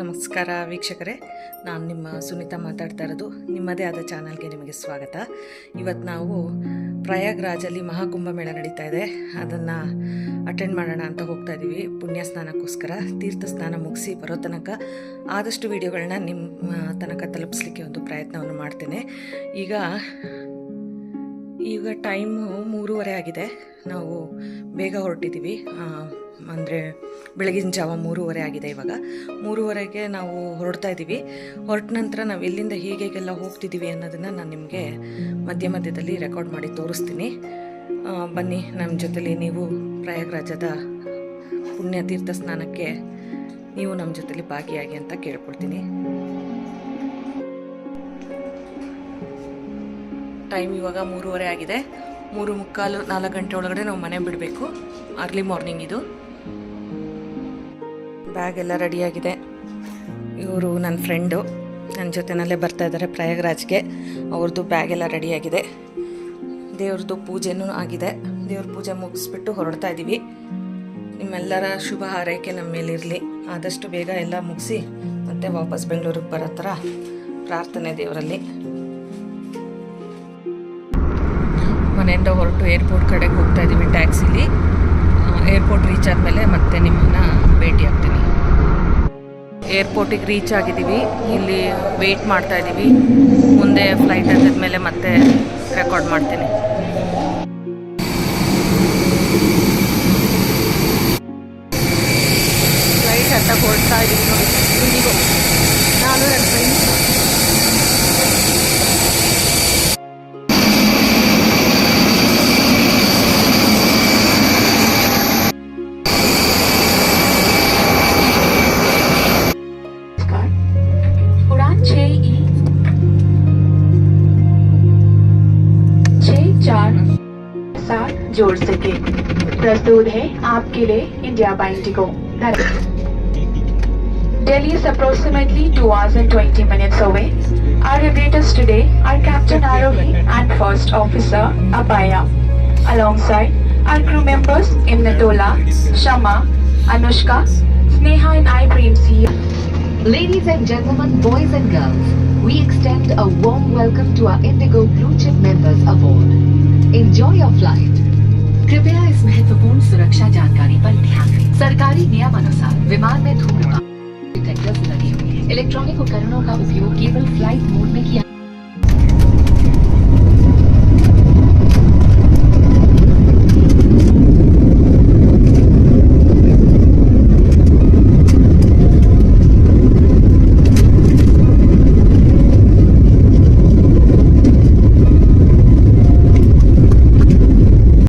ನಮಸ್ಕಾರ ವೀಕ್ಷಕರೇ. ನಾನು ನಿಮ್ಮ ಸುನೀತಾ ಮಾತಾಡ್ತಾ ಇರೋದು. ನಿಮ್ಮದೇ ಆದ ಚಾನಲ್ಗೆ ನಿಮಗೆ ಸ್ವಾಗತ. ಇವತ್ತು ನಾವು ಪ್ರಯಾಗ್ರಾಜಲ್ಲಿ ಮಹಾಕುಂಭಮೇಳ ನಡೀತಾ ಇದೆ. ಅದನ್ನು ಅಟೆಂಡ್ ಮಾಡೋಣ ಅಂತ ಹೋಗ್ತಾ ಇದ್ದೀವಿ ಪುಣ್ಯ ಸ್ನಾನಕ್ಕೋಸ್ಕರ ತೀರ್ಥ ಸ್ನಾನ ಮುಗಿಸಿ ಬರೋ ತನಕ ಆದಷ್ಟು ವೀಡಿಯೋಗಳನ್ನ ನಿಮ್ಮ ತನಕ ತಲುಪಿಸ್ಲಿಕ್ಕೆ ಒಂದು ಪ್ರಯತ್ನವನ್ನು ಮಾಡ್ತೇನೆ. ಈಗ ಈಗ ಟೈಮು ಮೂರುವರೆ ಆಗಿದೆ. ನಾವು ಬೇಗ ಹೊರಟಿದ್ದೀವಿ. ಅಂದರೆ ಬೆಳಗಿನ ಜಾವ ಮೂರುವರೆ ಆಗಿದೆ ಇವಾಗ. ಮೂರುವರೆಗೆ ನಾವು ಹೊರಡ್ತಾ ಇದ್ದೀವಿ. ಹೊರಟ ನಂತರ ನಾವು ಎಲ್ಲಿಂದ ಹೀಗೆಲ್ಲ ಹೋಗ್ತಿದ್ದೀವಿ ಅನ್ನೋದನ್ನು ನಾನು ನಿಮಗೆ ಮಧ್ಯ ಮಧ್ಯದಲ್ಲಿ ರೆಕಾರ್ಡ್ ಮಾಡಿ ತೋರಿಸ್ತೀನಿ. ಬನ್ನಿ ನಮ್ಮ ಜೊತೆಲಿ ನೀವು ಪ್ರಯಾಗ್ರಾಜದ ಪುಣ್ಯ ತೀರ್ಥ ಸ್ನಾನಕ್ಕೆ ನೀವು ನಮ್ಮ ಜೊತೆಲಿ ಭಾಗಿಯಾಗಿ ಅಂತ ಕೇಳ್ಕೊಳ್ತೀನಿ ಟೈಮ್ ಇವಾಗ ಮೂರುವರೆ ಆಗಿದೆ. ಮೂರು ಮುಕ್ಕಾಲು ನಾಲ್ಕು ಗಂಟೆ ಒಳಗಡೆ ನಾವು ಮನೆ ಬಿಡಬೇಕು. ಅರ್ಲಿ ಮಾರ್ನಿಂಗ್ ಇದು. ಬ್ಯಾಗ್ ಎಲ್ಲ ರೆಡಿಯಾಗಿದೆ ಇವರು ನನ್ನ ಫ್ರೆಂಡು. ನನ್ನ ಜೊತೆನಲ್ಲೇ ಬರ್ತಾ ಇದ್ದಾರೆ ಪ್ರಯಾಗ್ರಾಜ್ಗೆ. ಅವ್ರದ್ದು ಬ್ಯಾಗ್ ಎಲ್ಲ ರೆಡಿಯಾಗಿದೆ ದೇವ್ರದ್ದು ಪೂಜೆನೂ ಆಗಿದೆ. ದೇವ್ರ ಪೂಜೆ ಮುಗಿಸ್ಬಿಟ್ಟು ಹೊರಡ್ತಾ ಇದ್ದೀವಿ ನಿಮ್ಮೆಲ್ಲರ ಶುಭ ಹಾರೈಕೆ ನಮ್ಮ ಮೇಲಿರಲಿ. ಆದಷ್ಟು ಬೇಗ ಎಲ್ಲ ಮುಗಿಸಿ ಮತ್ತೆ ವಾಪಸ್ ಬೆಂಗಳೂರಿಗೆ ಬರೋ ಥರ ಪ್ರಾರ್ಥನೆ ದೇವರಲ್ಲಿ. ಮನೆಯಿಂದ ಹೊರಟು ಏರ್ಪೋರ್ಟ್ ಕಡೆಗೆ ಹೋಗ್ತಾ ಇದ್ದೀವಿ ಟ್ಯಾಕ್ಸಿಲಿ ಏರ್ಪೋರ್ಟ್ ರೀಚ್ ಆದಮೇಲೆ ಮತ್ತೆ ನಿಮ್ಮನ್ನು ಭೇಟಿ ಆಗ್ತೀನಿ. ಏರ್ಪೋರ್ಟಿಗೆ ರೀಚ್ ಆಗಿದ್ದೀವಿ. ಇಲ್ಲಿ ವೆಯ್ಟ್ ಮಾಡ್ತಾ ಇದ್ದೀವಿ. ಮುಂದೆ ಫ್ಲೈಟ್ ಮೇಲೆ ಮತ್ತೆ ರೆಕಾರ್ಡ್ ಮಾಡ್ತೀನಿ. ಫ್ಲೈಟ್ ಅಂತ ಹೊರಡ್ತಾ ಇದ್ದೀವಿ ನೋಡಿ. ನಾನು ನನ್ನ ಫ್ರೆಂಡ್ಸ್ सात जोड़ सके प्रस्तुत है आपके लिए India by IndiGo Delhi is approximately 2 hours and 20 minutes away. Our operators today are Captain Arohi and First Officer Abaya, alongside our crew members Imnatola, Shama, Anushka, Sneha and I Premsi. Ladies and gentlemen, boys and girls, we extend a warm welcome to our Indigo Blue Chip members aboard. Enjoy your flight कृपया इस महत्वपूर्ण सुरक्षा जानकारी पर ध्यान दें। सरकारी नियम अनुसार विमान में धूम्रपान डिटेक्टर्स लगे हुए इलेक्ट्रॉनिक उपकरणों का उपयोग केवल फ़्लाइट मोड में किया